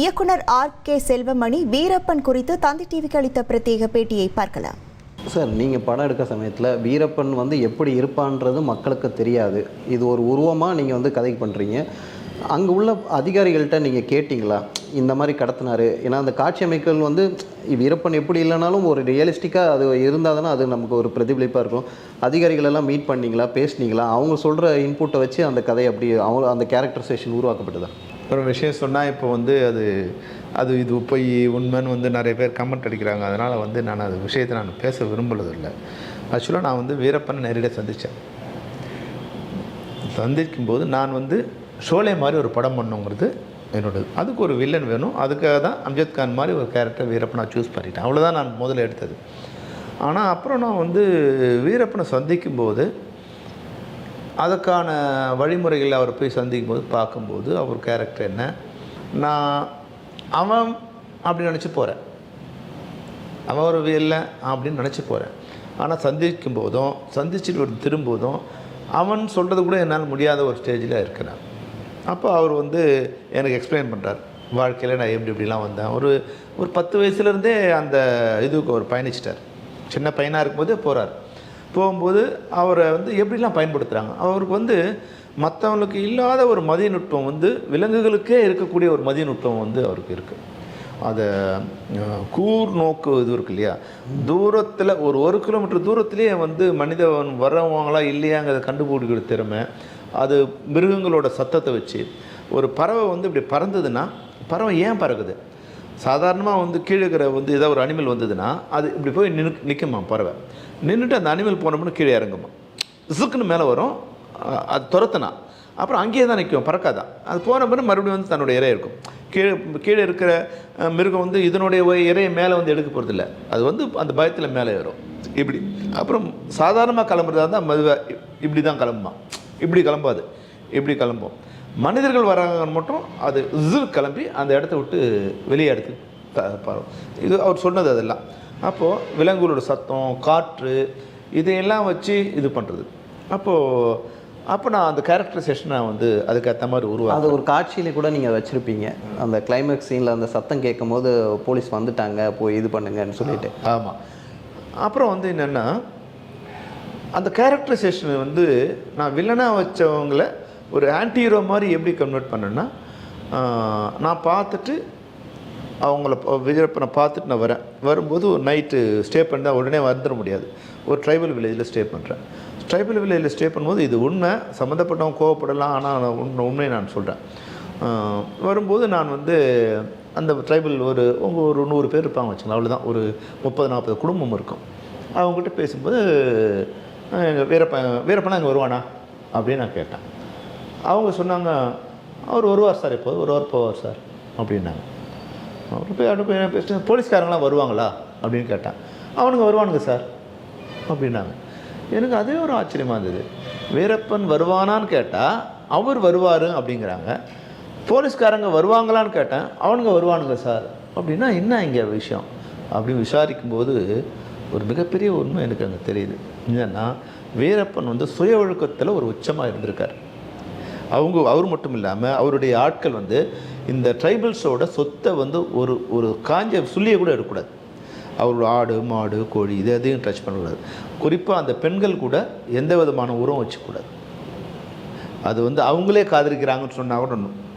இயக்குனர் R K Selvamani Veerappan குறித்து தந்தி டிவிக்கு அளித்த பிரத்யேக பேட்டியை பார்க்கலாம். சார் நீங்கள் படம் எடுக்க சமயத்தில் வீரப்பன் வந்து எப்படி இருப்பான்றது மக்களுக்கு தெரியாது. இது ஒரு உருவமாக நீங்கள் வந்து கதை பண்ணுறீங்க அங்கே உள்ள அதிகாரிகள்கிட்ட நீங்கள் கேட்டிங்களா? இந்த மாதிரி கடத்தினார். ஏன்னா அந்த காட்சி அமைக்கல் வந்து வீரப்பன் எப்படி இல்லைனாலும் ஒரு ரியலிஸ்டிக்காக அது இருந்தால் தானே அது நமக்கு ஒரு பிரதிபலிப்பாக இருக்கும். அதிகாரிகள் எல்லாம் மீட் பண்ணீங்களா? பேசுனீங்களா? அவங்க சொல்கிற இன்புட்டை வச்சு அந்த கதை அப்படி அவங்க அந்த கேரக்டரைசேஷன் உருவாக்கப்பட்டதா? ஒரு விஷயம் சொன்னால் இப்போ வந்து அது அது இது போய் உண்மைன்னு வந்து நிறைய பேர் கமெண்ட் அடிக்கிறாங்க. அதனால் வந்து நான் அது விஷயத்தை நான் பேச விரும்புறதில்லை. ஆக்சுவலாக நான் வந்து வீரப்பனை நேரடியாக சந்தித்தேன் சந்திக்கும்போது நான் வந்து ஷோலே மாதிரி ஒரு படம் பண்ணுங்கிறது என்னோடது. அதுக்கு ஒரு வில்லன் வேணும். அதுக்காக தான் அம்ஜத் கான் மாதிரி ஒரு கேரக்டர் வீரப்பனை சூஸ் பண்ணிட்டேன். அவ்வளோதான் நான் முதல்ல எடுத்தது. ஆனால் அப்புறம் நான் வந்து வீரப்பனை சந்திக்கும்போது அதுக்கான வழிமுறைகள் அவர் போய் சந்திக்கும் போது பார்க்கும்போது அவர் கேரக்டர் என்ன? நான் அவன் அப்படின்னு நினச்சி போகிறேன் அவன் ஒரு இல்லை அப்படின்னு நினச்சி போகிறேன் ஆனால் சந்திக்கும் போதும் சந்திச்சுட்டு ஒரு திரும்புவதும் அவன் சொல்கிறது கூட என்னால் முடியாத ஒரு ஸ்டேஜில் இருக்கிறேன். அப்போ அவர் வந்து எனக்கு எக்ஸ்பிளைன் பண்ணுறார் வாழ்க்கையில் நான் எப்படி இப்படிலாம் வந்தேன். ஒரு ஒரு பத்து வயசுலேருந்தே அந்த இதுக்கு ஒரு பயணிச்சிட்டார். சின்ன பையனாக இருக்கும்போதே போகிறார் போகும்போது அவரை வந்து எப்படிலாம் பயன்படுத்துகிறாங்க அவருக்கு வந்து மற்றவங்களுக்கு இல்லாத ஒரு மதிய நுட்பம் வந்து விலங்குகளுக்கே இருக்கக்கூடிய ஒரு மதிய நுட்பம் வந்து அவருக்கு இருக்குது அதை கூர் நோக்கு இது இருக்கு இல்லையா? தூரத்தில் ஒரு ஒரு கிலோமீட்டர் தூரத்துலேயே வந்து மனிதன் வர்றவங்களா இல்லையாங்கிறத கண்டுபிடிக்கிற திறமை அது மிருகங்களோட சத்தத்தை வச்சு ஒரு பறவை வந்து இப்படி பறந்ததுன்னா பறவை ஏன் பறக்குது? சாதாரணமாக வந்து கீழே இருக்கிற வந்து ஏதோ ஒரு அனிமல் வந்ததுன்னா அது இப்படி போய் நின்று நிற்குமா பறவை. நின்றுட்டு அந்த அனிமல் போனோம்னு கீழே இறங்குமா இசுக்குன்னு மேலே வரும். அது துரத்துனா. அப்புறம் அங்கேயே தான் நிற்கும் பறக்காதான் அது போன பிறகு மறுபடியும் வந்து தன்னுடைய இறை இருக்கும். கீழே கீழே இருக்கிற மிருகம் வந்து இதனுடைய இறையை மேலே வந்து எடுக்க போகிறதில்ல அது வந்து அந்த பயத்தில் மேலே ஏறும். இப்படி. அப்புறம் சாதாரணமாக கிளம்புறதா இருந்தால் மதுவை இப்படி தான் கிளம்புமா. இப்படி கிளம்பாது. இப்படி கிளம்பும். மனிதர்கள் வராங்க மட்டும் அது இஸில் கிளம்பி அந்த இடத்த விட்டு வெளியே எடுத்து இது அவர் சொன்னது அதெல்லாம். அப்போது விலங்குகளோட சத்தம் காற்று இதையெல்லாம் வச்சு இது பண்ணுறது அப்போது அப்போ நான் அந்த கேரக்டரைசேஷன் நான் வந்து அதுக்கேற்ற மாதிரி உருவாக்க அது ஒரு காட்சியில கூட நீங்கள் வச்சுருப்பீங்க. அந்த கிளைமேக்ஸ் சீனில் அந்த சத்தம் கேட்கும் போது போலீஸ் வந்துட்டாங்க போய் இது பண்ணுங்கன்னு சொல்லிட்டு. ஆமாம் அப்புறம் வந்து என்னென்னா அந்த கேரக்டரைசேஷன் வந்து நான் வில்லனாக வச்சவங்கள ஒரு ஆன்டி ஹீரோ மாதிரி எப்படி கன்வெர்ட் பண்ணேன்னா நான் பார்த்துட்டு அவங்கள விஜயப்பனை பார்த்துட்டு நான் வரேன். வரும்போது ஒரு நைட்டு ஸ்டே பண்ணால் உடனே வந்துட முடியாது. ஒரு ட்ரைபல் வில்லேஜில் ஸ்டே பண்ணுறேன் ட்ரைபல் வில்லேஜில் ஸ்டே பண்ணும்போது இது உண்மை சம்மந்தப்பட்டவங்க கோவப்படலாம் ஆனால் உண்மை உண்மையை நான் சொல்கிறேன் வரும்போது நான் வந்து அந்த ட்ரைபல் ஒரு ஒரு நூறு பேர் இருப்பாங்க வச்சுக்கலாம் அவ்வளோதான் ஒரு முப்பது நாற்பது குடும்பம் இருக்கும். அவங்ககிட்ட பேசும்போது எங்கள் வீரப்ப வீரப்பனா இங்கே வருவானா? அப்படின்னு நான் கேட்டேன். அவங்க சொன்னாங்க அவர் வருவார் சார் இப்போது ஒருவர் போவார் சார் அப்படின்னாங்க. அவர் போய் அப்படி போய் பேசிட்டு போலீஸ்காரங்களாம் வருவாங்களா? அப்படின்னு கேட்டேன். அவனுங்க வருவானுங்க சார் அப்படின்னாங்க. எனக்கு அதே ஒரு ஆச்சரியமாக இருந்தது. வீரப்பன் வருவானான்னு கேட்டால் அவர் வருவார் அப்படிங்கிறாங்க. போலீஸ்காரங்க வருவாங்களான்னு கேட்டேன் அவனுங்க வருவானுங்க சார் அப்படின்னா என்ன இங்கே விஷயம்? அப்படின்னு விசாரிக்கும்போது ஒரு மிகப்பெரிய உண்மை எனக்கு அங்கே தெரியுது. என்னென்னா வீரப்பன் வந்து சுய ஒழுக்கத்தில் ஒரு உச்சமாக இருந்திருக்கார். அவங்க அவர் மட்டும் இல்லாமல் அவருடைய ஆட்கள் வந்து இந்த ட்ரைபல்ஸோட சொத்தை வந்து ஒரு ஒரு காஞ்ச சுள்ளியை கூட எடுக்கக்கூடாது. அவரோட ஆடு மாடு கோழி இது எதையும் டச் பண்ணக்கூடாது. குறிப்பாக அந்த பெண்கள் கூட எந்த விதமான உரம் வச்சுக்கூடாது. அது வந்து அவங்களே காதலிக்கிறாங்கன்னு சொன்னா கூட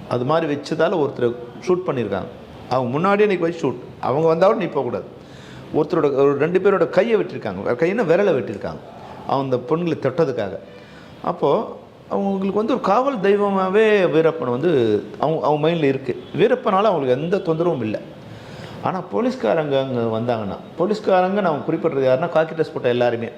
அது மாதிரி வச்சதால் ஒருத்தர் ஷூட் பண்ணியிருக்காங்க. அவங்க முன்னாடியே இன்றைக்கி வச்சு ஷூட் அவங்க வந்தாலும் நீ போகக்கூடாது ஒருத்தரோட ஒரு ரெண்டு பேரோட கையை வெட்டியிருக்காங்க. கையினா விரலை வெட்டியிருக்காங்க. அவங்க அந்த பொண்களை தொட்டதுக்காக. அப்போது அவங்களுக்கு வந்து ஒரு காவல் தெய்வமாகவே வீரப்பன் வந்து அவங்க அவங்க மைண்டில் இருக்குது வீரப்பனால அவங்களுக்கு எந்த தொந்தரவும் இல்லை. ஆனால் போலீஸ்காரங்க அங்கே வந்தாங்கன்னா போலீஸ்காரங்க நான் குறிப்பிட்றது யாருன்னா காக்கி ட்ரெஸ் போட்ட எல்லாருமே.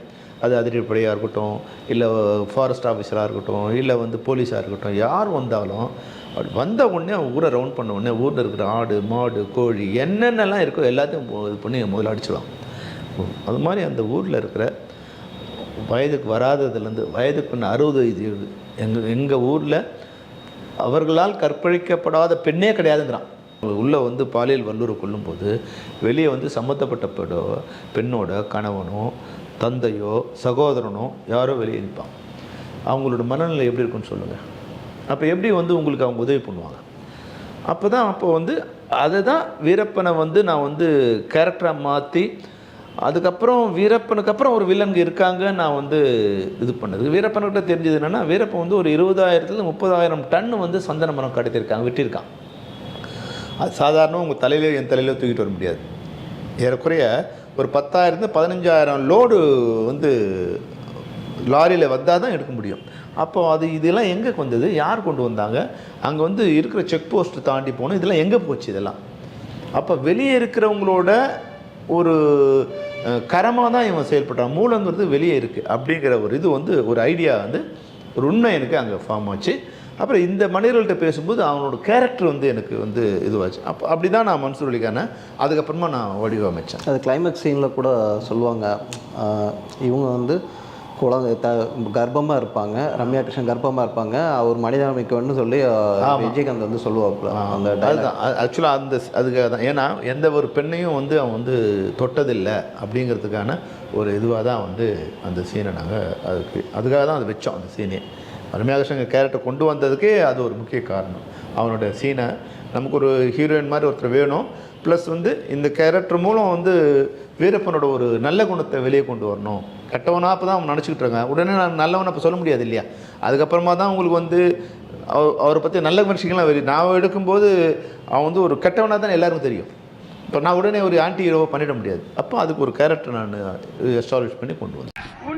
அது அதிரடிப்படையாக இருக்கட்டும் இல்லை ஃபாரஸ்ட் ஆஃபீஸராக இருக்கட்டும் இல்லை வந்து போலீஸாக இருக்கட்டும் யார் வந்தாலும் அப்படி வந்த உடனே அவங்க ஊரை ரவுண்ட் பண்ண உடனே ஊரில் இருக்கிற ஆடு மாடு கோழி என்னென்னலாம் இருக்கோ எல்லாத்தையும் இது பண்ணி முதல்ல அடிச்சிடுவாங்க அது மாதிரி அந்த ஊரில் இருக்கிற வயதுக்கு வராததுலேருந்து வயதுக்கு பின்ன அறுபது வயது எங்கள் எங்கள் ஊரில் அவர்களால் கற்பழிக்கப்படாத பெண்ணே கிடையாதுங்கிறான். உள்ளே வந்து பாலியல் வல்லூர் கொள்ளும்போது வெளியே வந்து சம்மந்தப்பட்ட பெண்ணோட கணவனோ தந்தையோ சகோதரனோ யாரோ வெளியே நிற்பான் அவங்களோட மனநிலை எப்படி இருக்குன்னு சொல்லுங்கள் அப்போ எப்படி வந்து உங்களுக்கு அவங்க உதவி பண்ணுவாங்க? அப்போ தான் அப்போ வந்து அதை தான் வீரப்பனை வந்து நான் வந்து கேரக்டராக மாற்றி அதுக்கப்புறம் வீரப்பனுக்கு அப்புறம் ஒரு வில்லன்கு இருக்காங்க நான் வந்து இது பண்ணது. வீரப்பன்கிட்ட தெரிஞ்சது என்னென்னா வீரப்பன் வந்து ஒரு இருபதாயிரத்துல முப்பதாயிரம் டன் வந்து சந்தன மரம் கடத்திருக்காங்க விட்டிருக்கான். அது சாதாரண உங்கள் தலையில என் தலையில தூக்கிட்டு வர முடியாது. ஏறக்குறைய ஒரு பத்தாயிரத்து பதினஞ்சாயிரம் லோடு வந்து லாரியில் வந்தால் தான் எடுக்க முடியும். அப்போ அது இதெல்லாம் எங்கே வந்தது யார் கொண்டு வந்தாங்க? அங்கே வந்து இருக்கிற செக் போஸ்ட் தாண்டி போகணும் இதெல்லாம் எங்கே போச்சு இதெல்லாம்? அப்போ வெளியே இருக்கிறவங்களோட ஒரு கரமாக தான் இவன் செயல்பட்டான் மூலங்கிறது வெளியே இருக்குது அப்படிங்கிற ஒரு இது வந்து ஒரு ஐடியா வந்து ஒரு உண்மை எனக்கு அங்கே ஃபார்ம் ஆச்சு. அப்புறம் இந்த மனிதர்கள்ட்ட பேசும்போது அவனோட கேரக்டர் வந்து எனக்கு வந்து இதுவாச்சு. அப்போ அப்படி தான் நான் மன்சூர் அலிகான அதுக்கப்புறமா நான் வடிவமைச்சேன். அது கிளைமேக்ஸ் சீனில் கூட சொல்லுவாங்க. இவங்க வந்து குழந்தை த கர்ப்பமாக இருப்பாங்க. ரம்யா கிருஷ்ணன் கர்ப்பமாக இருப்பாங்க. அவர் மனிதாமைக்கணும்னு சொல்லி விஜயகாந்த் வந்து சொல்லுவாப்புல அந்த. அதுதான். ஆக்சுவலாக அந்த அதுக்காக தான். ஏன்னா எந்த ஒரு பெண்ணையும் வந்து அவன் வந்து தொட்டதில்லை அப்படிங்கிறதுக்கான ஒரு இதுவாக தான் வந்து அந்த சீனை நாங்கள் அதுக்கு அதுக்காக தான் அது வச்சோம் அந்த சீனே ரம்யாகிருஷ்ணன் கேரக்டர் கொண்டு வந்ததுக்கே அது ஒரு முக்கிய காரணம். அவனோட சீனை நமக்கு ஒரு ஹீரோயின் மாதிரி ஒருத்தர் வேணும். ப்ளஸ் வந்து இந்த கேரக்டர் மூலம் வந்து வீரப்பனோட ஒரு நல்ல குணத்தை வெளியே கொண்டு வரணும். கெட்டவனாக அப்போ தான் அவன் நினச்சிக்கிட்டு இருக்காங்க. உடனே நான் நல்லவனை அப்போ சொல்ல முடியாது இல்லையா? அதுக்கப்புறமா தான் உங்களுக்கு வந்து அவ- அவரை பற்றி நல்ல விஷயங்கள்லாம் வெளியே நான் எடுக்கும்போது அவன் வந்து ஒரு கெட்டவனாக தான் எல்லாருக்கும் தெரியும். இப்போ நான் உடனே ஒரு ஆன்டி ஹீரோவை பண்ணிட முடியாது. அப்போ அதுக்கு ஒரு கேரக்டர் நான் எஸ்டாப்ளிஷ் பண்ணி கொண்டு வந்தேன்.